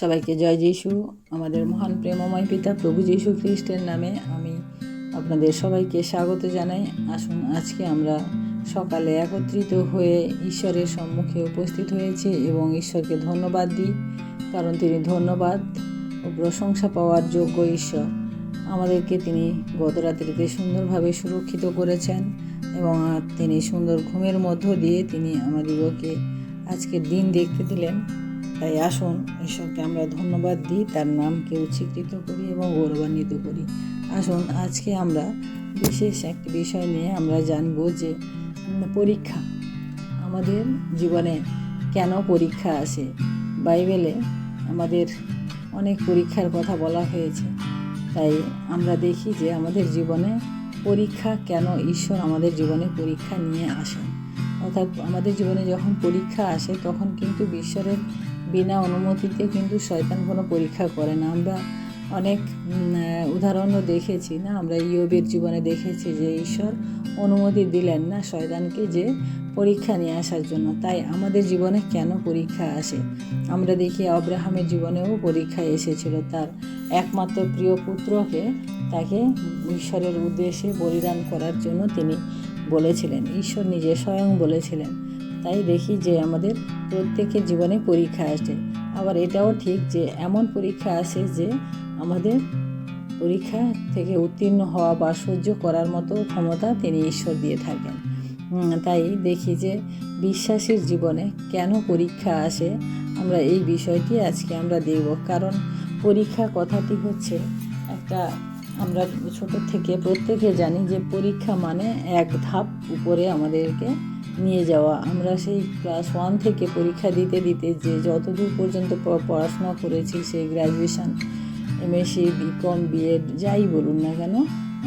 সবাইকে জয় যিশু। আমাদের মহান প্রেমময় পিতা প্রভু যীশু খ্রিস্টের নামে আমি আপনাদের সবাইকে স্বাগত জানাই। আসুন, আজকে আমরা সকালে একত্রিত হয়ে ঈশ্বরের সম্মুখে উপস্থিত হয়েছি এবং ঈশ্বরকে ধন্যবাদ দিই, কারণ তিনি ধন্যবাদ ও প্রশংসা পাওয়ার যোগ্য ঈশ্বর। আমাদেরকে তিনি গত রাত্রিতে সুন্দরভাবে সুরক্ষিত করেছেন এবং তিনি সুন্দর ঘুমের মধ্য দিয়ে তিনি আমাদিগকে আজকের দিন দেখতে দিলেন। তাই আসুন, ঈশ্বরকে আমরা ধন্যবাদ দিই, তার নামকে উচ্চীকৃত করি এবং গৌরবান্বিত করি। আসুন, আজকে আমরা বিশেষ একটি বিষয় নিয়ে আমরা জানব যে পরীক্ষা। আমাদের জীবনে কেন পরীক্ষা আসে? বাইবেলে আমাদের অনেক পরীক্ষার কথা বলা হয়েছে। তাই আমরা দেখি যে, আমাদের জীবনে পরীক্ষা কেন ঈশ্বর আমাদের জীবনে পরীক্ষা নিয়ে আসেন? অর্থাৎ আমাদের জীবনে যখন পরীক্ষা আসে, তখন কিন্তু ঈশ্বরের বিনা অনুমতিতে কিন্তু শয়তান কোনো পরীক্ষা করে না। আমরা অনেক উদাহরণও দেখেছি না? আমরা ইয়োবের জীবনে দেখেছি যে ঈশ্বর অনুমতি দিলেন না শয়তানকে যে পরীক্ষা নিয়ে আসার জন্য। তাই আমাদের জীবনে কেন পরীক্ষা আসে? আমরা দেখি আব্রাহামের জীবনেও পরীক্ষা এসেছিল। তার একমাত্র প্রিয় পুত্রকে তাকে ঈশ্বরের উদ্দেশ্যে বলিদান করার জন্য তিনি বলেছিলেন। ঈশ্বর নিজে স্বয়ং বলেছিলেন তাই দেখি যে আমাদের প্রত্যেকের জীবনে পরীক্ষা আসে। আবার এটাও ঠিক যে এমন পরীক্ষা আসে যে আমাদের পরীক্ষা থেকে উত্তীর্ণ হওয়া বা সহ্য করার মতো ক্ষমতা তিনি ঈশ্বর দিয়ে থাকেন। তাই দেখি যে বিশ্বাসীর জীবনে কেন পরীক্ষা আসে আমরা এই বিষয়টি আজকে আমরা দেখব। কারণ পরীক্ষা কথাটি হচ্ছে একটা আমরা ছোট থেকে প্রত্যেকে জানি যে পরীক্ষা মানে এক ধাপ উপরে আমাদেরকে নিয়ে যাওয়া। আমরা সেই ক্লাস ওয়ান থেকে পরীক্ষা দিতে দিতে যে যতদূর পর্যন্ত পড়াশোনা করেছি, সেই গ্র্যাজুয়েশন এমএসসি বিকম বিএড যাই বলুন না কেন,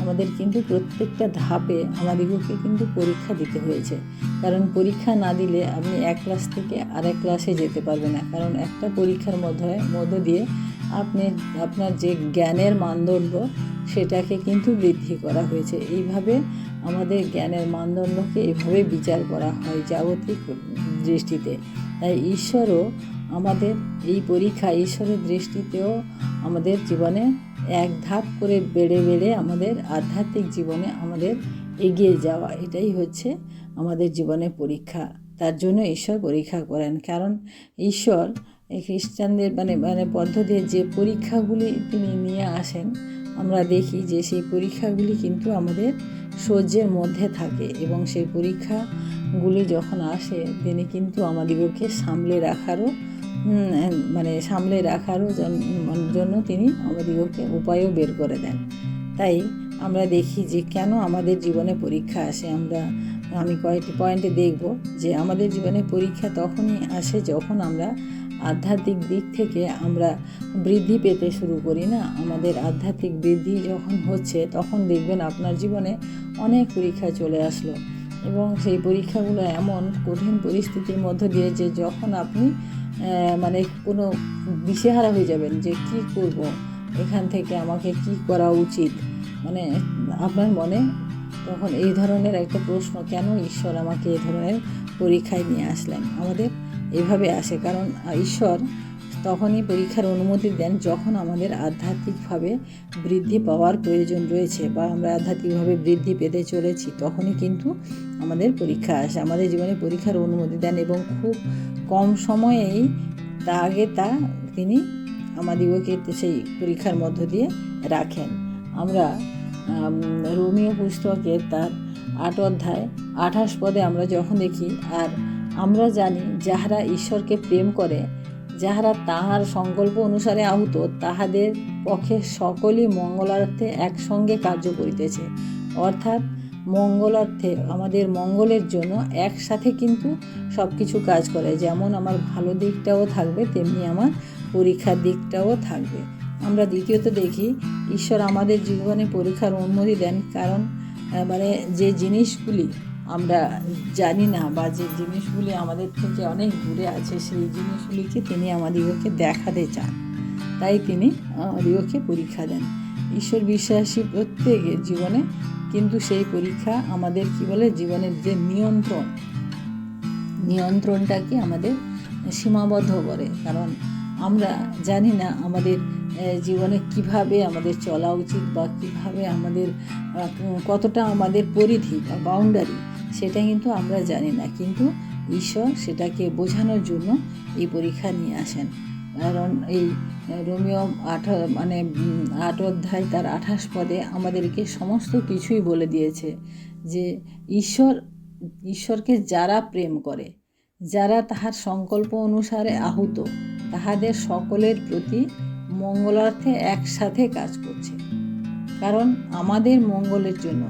আমাদের কিন্তু প্রত্যেকটা ধাপে আমাদেরকে কিন্তু পরীক্ষা দিতে হয়েছে। কারণ পরীক্ষা না দিলে আপনি এক ক্লাস থেকে আরেক ক্লাসে যেতে পারবেন না। কারণ একটা পরীক্ষার মধ্যে, মধ্য দিয়ে আপনি আপনার যে জ্ঞানের মানদণ্ড, সেটাকে কিন্তু বৃদ্ধি করা হয়েছে। এইভাবে আমাদের জ্ঞানের মানদণ্ডকে এভাবে বিচার করা হয় জাগতিক দৃষ্টিতে। তাই ঈশ্বরও আমাদের এই পরীক্ষা ঈশ্বরের দৃষ্টিতেও আমাদের জীবনে এক ধাপ করে বেড়ে বেড়ে আমাদের আধ্যাত্মিক জীবনে আমাদের এগিয়ে যাওয়া, এটাই হচ্ছে আমাদের জীবনে পরীক্ষা। তার জন্য ঈশ্বর পরীক্ষা করেন। কারণ ঈশ্বর খ্রিস্টানদের মানে মানে পদ্ধতির যে পরীক্ষাগুলি তিনি নিয়ে আসেন, আমরা দেখি যে সেই পরীক্ষাগুলি কিন্তু আমাদের সহ্যের মধ্যে থাকে এবং সেই পরীক্ষাগুলি যখন আসে, তিনি কিন্তু আমাদিগকে সামলে রাখারও মানে সামলে রাখারও জন্য তিনি আমাদিগকে উপায়ও বের করে দেন। তাই আমরা দেখি যে কেন আমাদের জীবনে পরীক্ষা আসে। আমরা, আমি কয়েকটি পয়েন্টে দেখব যে আমাদের জীবনে পরীক্ষা তখনই আসে যখন আমরা আধ্যাত্মিক দিক থেকে আমরা বৃদ্ধি পেতে শুরু করি, না? আমাদের আধ্যাত্মিক বৃদ্ধি যখন হচ্ছে, তখন দেখবেন আপনার জীবনে অনেক পরীক্ষা চলে আসলো। এবং সেই পরীক্ষাগুলো এমন কঠিন পরিস্থিতির মধ্য দিয়ে যে যখন আপনি মানে কোনো দিশেহারা হয়ে যাবেন যে কি করব, এখান থেকে আমাকে কি করা উচিত? মানে আপনার মনে তখন এই ধরনের একটা প্রশ্ন, কেন ঈশ্বর আমাকে এই ধরনের পরীক্ষায় নিয়ে আসলেন? আমাদের এভাবে আসে। কারণ ঈশ্বর তখনই পরীক্ষার অনুমতি দেন যখন আমাদের আধ্যাত্মিকভাবে বৃদ্ধি পাওয়ার প্রয়োজন রয়েছে বা আমরা আধ্যাত্মিকভাবে বৃদ্ধি পেতে চলেছি তখনই কিন্তু আমাদের পরীক্ষা আসে। আমাদের জীবনে পরীক্ষার অনুমতি দেন এবং খুব কম সময়েই তা আগে তা তিনি আমাদিগকে সেই পরীক্ষার মধ্য দিয়ে রাখেন। আমরা আম, রোমিও পুস্তকে তার আট অধ্যায় আঠাশ পদে আমরা যখন দেখি আর আমরা জানি যাহারা ঈশ্বরকে প্রেম করে, যাহারা তাহার সংকল্প অনুসারে আহত, তাহাদের পক্ষে সকলই মঙ্গলার্থে একসঙ্গে কার্য করিতেছে। অর্থাৎ মঙ্গলার্থে আমাদের মঙ্গলের জন্য একসাথে কিন্তু সব কিছু কাজ করে, যেমন আমার ভালো দিকটাও থাকবে, তেমনি আমার পরীক্ষার দিকটাও থাকবে। আমরা দ্বিতীয়ত দেখি, ঈশ্বর আমাদের জীবনে পরীক্ষার অনুমতি দেন, কারণ মানে যে জিনিসগুলি আমরা জানি না বা যে জিনিসগুলি আমাদের থেকে অনেক দূরে আছে, সেই জিনিসগুলিকে তিনি আমাদিগকে দেখাতে চান। তাই তিনি আমাদিগকে পরীক্ষা দেন। ঈশ্বর বিশ্বাসী প্রত্যেকের জীবনে কিন্তু সেই পরীক্ষা আমাদের কি বলে, জীবনের যে নিয়ন্ত্রণ, নিয়ন্ত্রণটাকে আমাদের সীমাবদ্ধ করে। কারণ আমরা জানি না আমাদের জীবনে কীভাবে আমাদের চলা উচিত বা কীভাবে আমাদের কতটা আমাদের পরিধি বা বাউন্ডারি সেটা কিন্তু আমরা জানি না। কিন্তু ঈশ্বর সেটাকে বোঝানোর জন্য এই পরীক্ষা নিয়ে আসেন। কারণ এই রোমিও আঠ মানে আট অধ্যায় তার আঠাশ পদে আমাদেরকে সমস্ত কিছুই বলে দিয়েছে যে ঈশ্বর, ঈশ্বরকে যারা প্রেম করে, যারা তাহার সংকল্প অনুসারে আহুত, তাহাদের সকলের প্রতি মঙ্গলার্থে একসাথে কাজ করছে। কারণ আমাদের মঙ্গলের জন্য,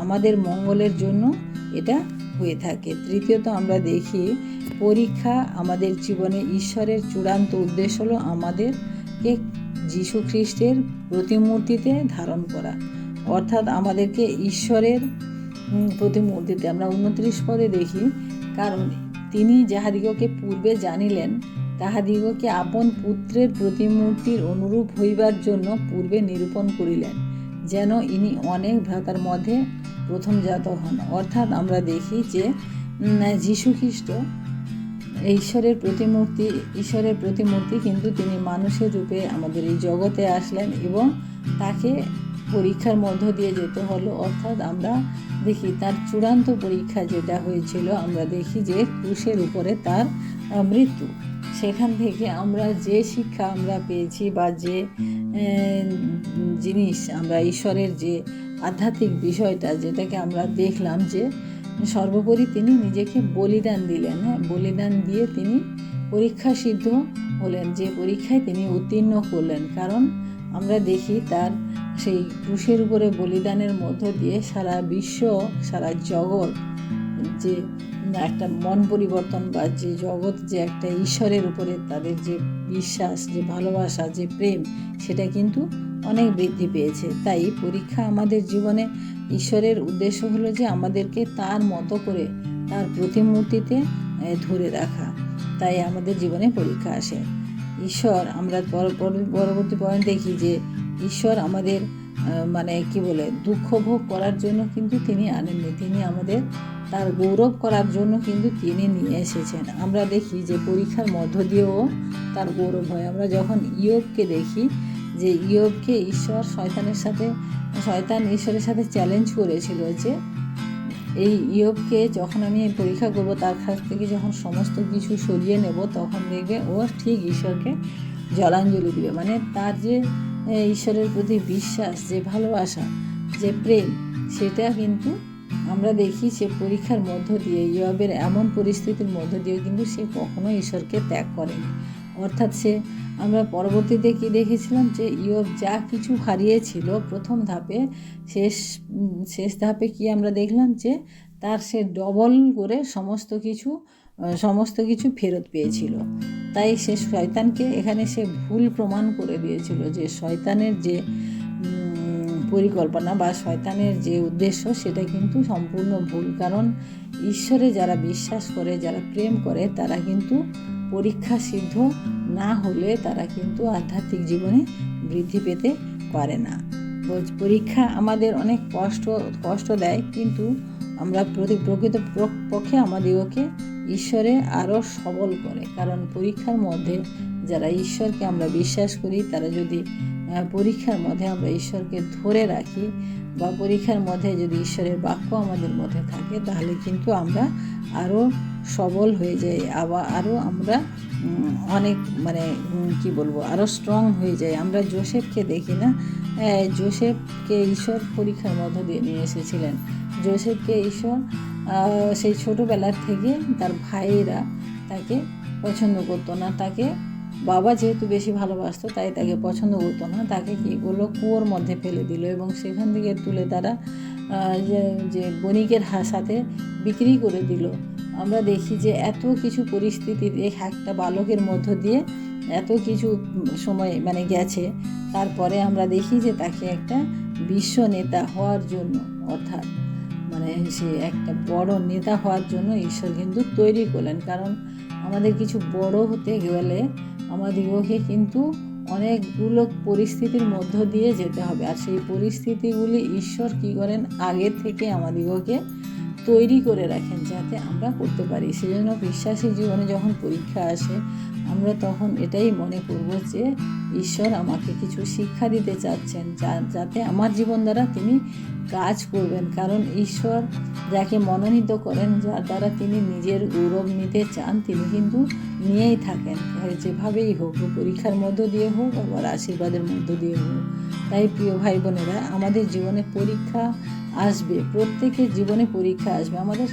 আমাদের মঙ্গলের জন্য এটা হয়ে থাকে। তৃতীয়ত আমরা দেখি, পরীক্ষা আমাদের জীবনে ঈশ্বরের চূড়ান্ত উদ্দেশ্য হলো আমাদেরকে যীশু খ্রিস্টের প্রতিমূর্তিতে ধারণ করা। অর্থাৎ আমাদেরকে ঈশ্বরের প্রতিমূর্তিতে। আমরা উনত্রিশ পদে দেখি, কারণ তিনি যাহাদিগকে পূর্বে জানিলেন, তাহাদিগকে আপন পুত্রের প্রতিমূর্তির অনুরূপ হইবার জন্য পূর্বে নিরূপণ করিলেন, যেন ইনি অনেক ভ্রাতার মধ্যে প্রথম জাত হন। অর্থাৎ আমরা দেখি যে উম, যীশু খ্রিস্ট ঈশ্বরের প্রতিমূর্তি ঈশ্বরের প্রতিমূর্তি কিন্তু তিনি মানুষের রূপে আমাদের এই জগতে আসলেন এবং তাকে পরীক্ষার মধ্য দিয়ে যেতে হলো। অর্থাৎ আমরা দেখি তার চূড়ান্ত পরীক্ষা যেটা হয়েছিল আমরা দেখি যে ক্রুশের উপরে তার মৃত্যু। সেখান থেকে আমরা যে শিক্ষা আমরা পেয়েছি বা যে জিনিস আমরা ঈশ্বরের যে আধ্যাত্মিক বিষয়টা যেটাকে আমরা দেখলাম যে সর্বোপরি তিনি নিজেকে বলিদান দিলেন হ্যাঁ? বলিদান দিয়ে তিনি পরীক্ষা সিদ্ধ হলেন, যে পরীক্ষায় তিনি উত্তীর্ণ করলেন কারণ আমরা দেখি তার সেই ক্রুশের উপরে বলিদানের মধ্য দিয়ে সারা বিশ্ব, সারা জগৎ যে একটা মন পরিবর্তন বা যে জগৎ যে একটা ঈশ্বরের উপরে তাদের যে বিশ্বাস, যে ভালোবাসা, যে প্রেম, সেটা কিন্তু অনেক বৃদ্ধি পেয়েছে। তাই পরীক্ষা আমাদের জীবনে ঈশ্বরের উদ্দেশ্য হলো যে আমাদেরকে তার মতো করে, তার প্রতিমূর্তিতে ধরে রাখা। তাই আমাদের জীবনে পরীক্ষা আসে। ঈশ্বর, আমরা পর- পর- পরবর্তী পয়েন্ট দেখি যে ঈশ্বর আমাদের মানে কি বলে, দুঃখ ভোগ করার জন্য কিন্তু তিনি আনেননি। তিনি আমাদের তার গৌরব করার জন্য কিন্তু তিনি নিয়ে এসেছেন। আমরা দেখি যে পরীক্ষার মধ্য দিয়েও তার গৌরব হয়। আমরা যখন ইয়োগকে দেখি যে ইয়োবকে ঈশ্বর শয়তানের সাথে, শয়তান ঈশ্বরের সাথে চ্যালেঞ্জ করেছিল যে এই ইয়োবকে যখন আমি পরীক্ষা করব, তার কাছ থেকে যখন সমস্ত কিছু সরিয়ে নেব, তখন দেখবে ও ঠিক ঈশ্বরকে জলাঞ্জলি দিবে। মানে তার যে ঈশ্বরের প্রতি বিশ্বাস, যে ভালোবাসা, যে প্রেম, সেটা কিন্তু আমরা দেখি সে পরীক্ষার মধ্য দিয়ে, ইয়বের এমন পরিস্থিতির মধ্য দিয়ে কিন্তু সে কখনো ঈশ্বরকে ত্যাগ করেনি। অর্থাৎ সে আমরা পরবর্তীতে কি দেখেছিলাম যে ইয়ব যা কিছু হারিয়েছিল প্রথম ধাপে, শেষ শেষ ধাপে কি আমরা দেখলাম যে তার সে ডবল করে সমস্ত কিছু সমস্ত কিছু ফেরত পেয়েছিল। তাই সে শয়তানকে এখানে সে ভুল প্রমাণ করে দিয়েছিল যে শয়তানের যে পরিকল্পনা বা শয়তানের যে উদ্দেশ্য সেটা কিন্তু সম্পূর্ণ ভুল। কারণ ঈশ্বরে যারা বিশ্বাস করে, যারা প্রেম করে, তারা কিন্তু পরীক্ষা সিদ্ধ না হলে তারা কিন্তু আধ্যাত্মিক জীবনে বৃদ্ধি পেতে পারে না। পরীক্ষা আমাদের অনেক কষ্ট কষ্ট দেয়, কিন্তু আমরা প্রতি প্রকৃত প্র- পক্ষে আমাদেরকে ঈশ্বরে আরও সবল করে। কারণ পরীক্ষার মধ্যে যারা ঈশ্বরকে আমরা বিশ্বাস করি, তারা যদি পরীক্ষার মধ্যে আমরা ঈশ্বরকে ধরে রাখি বা পরীক্ষার মধ্যে যদি ঈশ্বরের বাক্য আমাদের মধ্যে থাকে, তাহলে কিন্তু আমরা আরও সবল হয়ে যাই আবার আরও আমরা অনেক মানে কি বলব আরও স্ট্রং হয়ে যাই। আমরা জোসেফকে দেখি না? আহ, জোসেফকে ঈশ্বর পরীক্ষার মধ্য দিয়ে নিয়ে এসেছিলেন। জোসেফকে ঈশ্বর সেই ছোটোবেলার থেকে তার ভাইয়েরা তাকে পছন্দ করতো না। তাকে বাবা যেহেতু বেশি ভালোবাসতো তাই তাকে পছন্দ করতো না। তাকে কী করল কুয়োর মধ্যে ফেলে দিল এবং সেখান থেকে তুলে তারা যে বণিকের হা- সাথে বিক্রি করে দিল। আমরা দেখি যে এত কিছু পরিস্থিতি দেখ একটা বালকের মধ্য দিয়ে এত কিছু সময় মানে গেছে। তারপরে আমরা দেখি যে তাকে একটা বিশ্ব নেতা হওয়ার জন্য, অর্থাৎ মানে সে একটা বড় নেতা হওয়ার জন্য ঈশ্বর কিন্তু তৈরি করলেন। কারণ আমাদের কিছু বড় হতে গেলে আমাদেরকে কিন্তু অনেকগুলো পরিস্থিতির মধ্য দিয়ে যেতে হবে। আর সেই পরিস্থিতিগুলি ঈশ্বর কী করেন? আগে থেকে আমাদিগকে তৈরি করে রাখেন যাতে আমরা করতে পারি। সেজন্য বিশ্বাসী জীবনে যখন পরীক্ষা আসে আমরা তখন এটাই মনে করব যে ঈশ্বর আমাকে কিছু শিক্ষা দিতে চাচ্ছেন, যা- যাতে আমার জীবন দ্বারা তিনি কাজ করবেন। কারণ ঈশ্বর যাকে মনোনীত করেন, যার দ্বারা তিনি নিজের গৌরব নিতে চান, তিনি কিন্তু নিয়েই থাকেন। যেভাবেই হোক, পরীক্ষার মধ্য দিয়ে হোক, আবার আশীর্বাদের মধ্য দিয়ে হোক। তাই প্রিয় ভাই বোনেরা আমাদের জীবনে পরীক্ষা আসবে, প্রত্যেকের জীবনে পরীক্ষা আসবে। আমাদের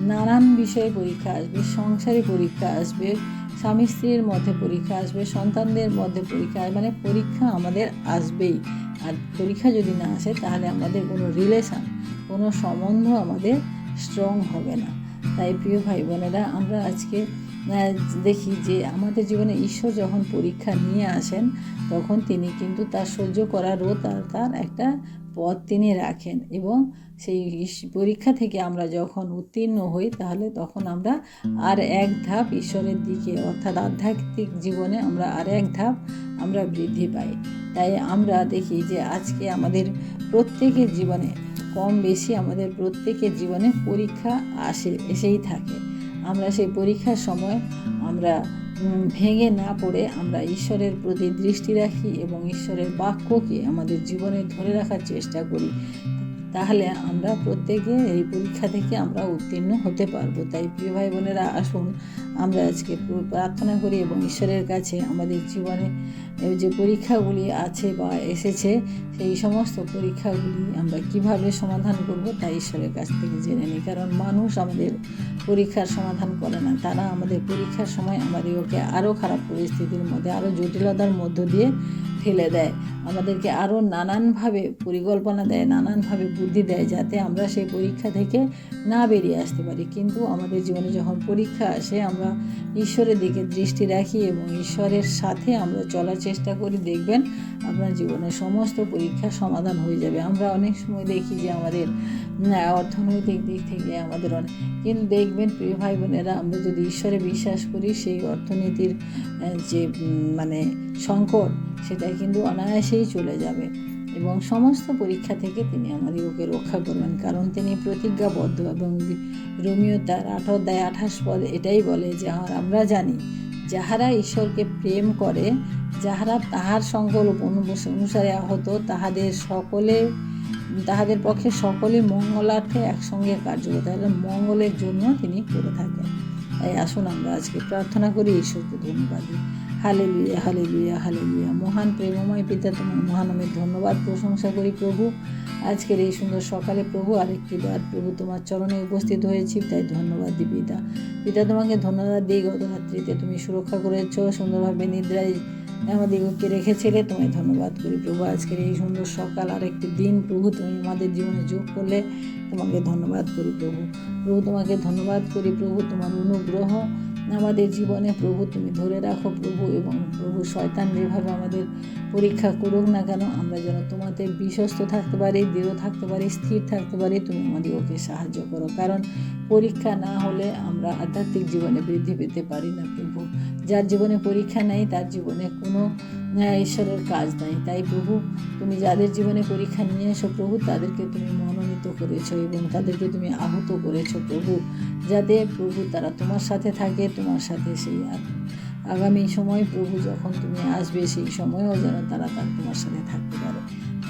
নানান বিষয়ে পরীক্ষা আসবে, সংসারে পরীক্ষা আসবে, স্বামী স্ত্রীর মধ্যে পরীক্ষা আসবে, সন্তানদের মধ্যে পরীক্ষা মানে পরীক্ষা আমাদের আসবেই। আর পরীক্ষা যদি না আসে, তাহলে আমাদের কোনো রিলেশান কোনো সম্বন্ধ আমাদের স্ট্রং হবে না। তাই প্রিয় ভাই বোনেরা আমরা আজকে দেখি যে আমাদের জীবনে ঈশ্বর যখন পরীক্ষা নিয়ে আসেন, তখন তিনি কিন্তু তার সহ্য করারও তার তার একটা পথ তিনি রাখেন এবং সেই পরীক্ষা থেকে আমরা যখন উত্তীর্ণ হই, তাহলে তখন আমরা আর এক ধাপ ঈশ্বরের দিকে, অর্থাৎ আধ্যাত্মিক জীবনে আমরা আর এক ধাপ আমরা বৃদ্ধি পাই। তাই আমরা দেখি যে আজকে আমাদের প্রত্যেকের জীবনে, কম বেশি আমাদের প্রত্যেকের জীবনে পরীক্ষা আসে, এসেই থাকে। আমরা সেই পরীক্ষার সময় আমরা ভেঙে না পড়ে আমরা ঈশ্বরের প্রতি দৃষ্টি রাখি এবং ঈশ্বরের বাক্যকে আমাদের জীবনে ধরে রাখার চেষ্টা করি। তাহলে আমরা প্রত্যেকে এই পরীক্ষা থেকে আমরা উত্তীর্ণ হতে পারব। তাই প্রিয় ভাই বোনেরা, আসুন আমরা আজকে প্রার্থনা করি এবং ঈশ্বরের কাছে আমাদের জীবনে যে পরীক্ষাগুলি আছে বা এসেছে, সেই সমস্ত পরীক্ষাগুলি আমরা কীভাবে সমাধান করব তাই ঈশ্বরের কাছ থেকে জেনে নিই। কারণ মানুষ আমাদের পরীক্ষার সমাধান করে না। তারা আমাদের পরীক্ষার সময় আমাদেরকে আরও খারাপ পরিস্থিতির মধ্যে আরও জটিলতার মধ্য দিয়ে ঠেলে দেয়। আমাদেরকে আরও নানানভাবে পরিকল্পনা দেয়, নানানভাবে বুদ্ধি দেয় যাতে আমরা সেই পরীক্ষা থেকে না বেরিয়ে আসতে পারি। কিন্তু আমাদের জীবনে যখন পরীক্ষা আসে, আমরা ঈশ্বরের দিকে দৃষ্টি রাখি এবং ঈশ্বরের সাথে আমরা চলার চেষ্টা করি, দেখবেন আপনার জীবনের সমস্ত পরীক্ষার সমাধান হয়ে যাবে। আমরা অনেক সময় দেখি যে আমাদের অর্থনৈতিক দিক থেকে আমাদের অনেক, কিন্তু দেখবেন প্রিয় ভাই বোনেরা আমরা যদি ঈশ্বরে বিশ্বাস করি, সেই অর্থনীতির যে মানে সংকট, সেটা কিন্তু অনায়াসেই চলে যাবে। এবং সমস্ত পরীক্ষা থেকে তিনি আমাদেরকে রক্ষা করবেন, কারণ তিনি প্রতিজ্ঞাবদ্ধ এবং রোমিও তার আট অধ্যায় আঠাশ পদ এটাই বলে যে আমরা জানি, যাহারা ঈশ্বরকে প্রেম করে, যাহারা তাহার সংকল্প অনু- অনুসারে আহত, তাহাদের সকলে, তাহাদের পক্ষে সকলে মঙ্গলার্থে একসঙ্গে কার্যকর তাহলে মঙ্গলের জন্য তিনি করে থাকেন। তাই আসুন আমরা আজকে প্রার্থনা করি ঈশ্বরকে ধন্যবাদ। দিই হালে লুইয়া হালে লুইয়া হালে লুইয়া মহান প্রেমময় পিতা, তোমার মহানমের ধন্যবাদ, প্রশংসা করি প্রভু। আজকের এই সুন্দর সকালে প্রভু আরেকটি বার প্রভু তোমার চরণে উপস্থিত হয়েছি, তাই ধন্যবাদ দিই পিতা। পিতা তোমাকে ধন্যবাদ দিই গত রাত্রিতে তুমি সুরক্ষা করেছ, সুন্দরভাবে নিদ্রায় আমাদেরকে রেখেছিলে, তোমায় ধন্যবাদ করি প্রভু। আজকের এই সুন্দর সকাল আর একটি দিন প্রভু, তুমি আমাদের জীবনে যোগ করলে তোমাকে ধন্যবাদ করি প্রভু। প্রভু, তোমাকে ধন্যবাদ করি প্রভু, তোমার অনুগ্রহ আমাদের জীবনে প্রভু, তুমি ধরে রাখো প্রভু এবং প্রভু শয়তান যেভাবে আমাদের পরীক্ষা করুক না কেন, আমরা যেন তোমাদের বিশ্বস্ত থাকতে পারি, দৃঢ় থাকতে পারি, স্থির থাকতে পারি, তুমি আমাদের ওকে সাহায্য করো। কারণ পরীক্ষা না হলে আমরা আধ্যাত্মিক জীবনে বৃদ্ধি পেতে পারি না প্রভু। যার জীবনে পরীক্ষা নেই, তার জীবনে কোনো ঈশ্বরের কাজ নাই তাই প্রভু, তুমি যাদের জীবনে পরীক্ষা নিয়ে এসো প্রভু, তাদেরকে তুমি মনোনীত করেছ এবং তাদেরকে তুমি আহত করেছ প্রভু, যাতে প্রভু তারা তোমার সাথে থাকে, তোমার সাথে সেই আগামী সময় প্রভু যখন তুমি আসবে, সেই সময়ও যেন তারা তার তোমার সাথে থাকতে পারে।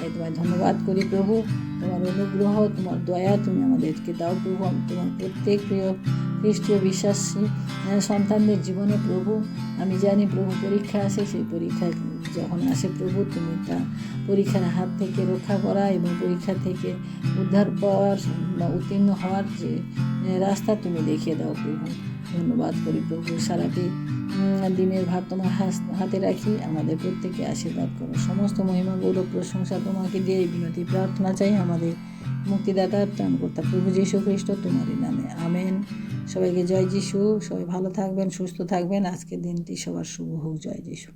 তাই তোমায় ধন্যবাদ করি প্রভু। তোমার অনুগ্রহ, তোমার দয়া তুমি আমাদেরকে দাও প্রভু। আমি তোমার প্রত্যেক প্রিয় খ্রিস্টীয় বিশ্বাসী সন্তানদের জীবনে প্রভু, আমি জানি প্রভু পরীক্ষা আসে, সেই পরীক্ষা যখন আসে প্রভু, তুমি তা পরীক্ষার হাত থেকে রক্ষা করা এবং পরীক্ষা থেকে উদ্ধার পাওয়ার বা উত্তীর্ণ হওয়ার যে রাস্তা তুমি দেখিয়ে দাও প্রভু। ধন্যবাদ করি প্রভু, সারাটি দিনের ভার তোমার হাতে রাখি, আমাদের প্রত্যেকে আশীর্বাদ করো। সমস্ত মহিমা, গৌরব, প্রশংসা তোমাকে দিয়ে এই বিনতি, প্রার্থনা চাই আমাদের মুক্তিদাতা ত্রাণকর্তা প্রভু যীশু খ্রিস্ট তোমারই নামে। আমেন। সবাইকে জয় যিশু। সবাই ভালো থাকবেন, সুস্থ থাকবেন। আজকের দিনটি সবার শুভ হোক। জয় যিশু।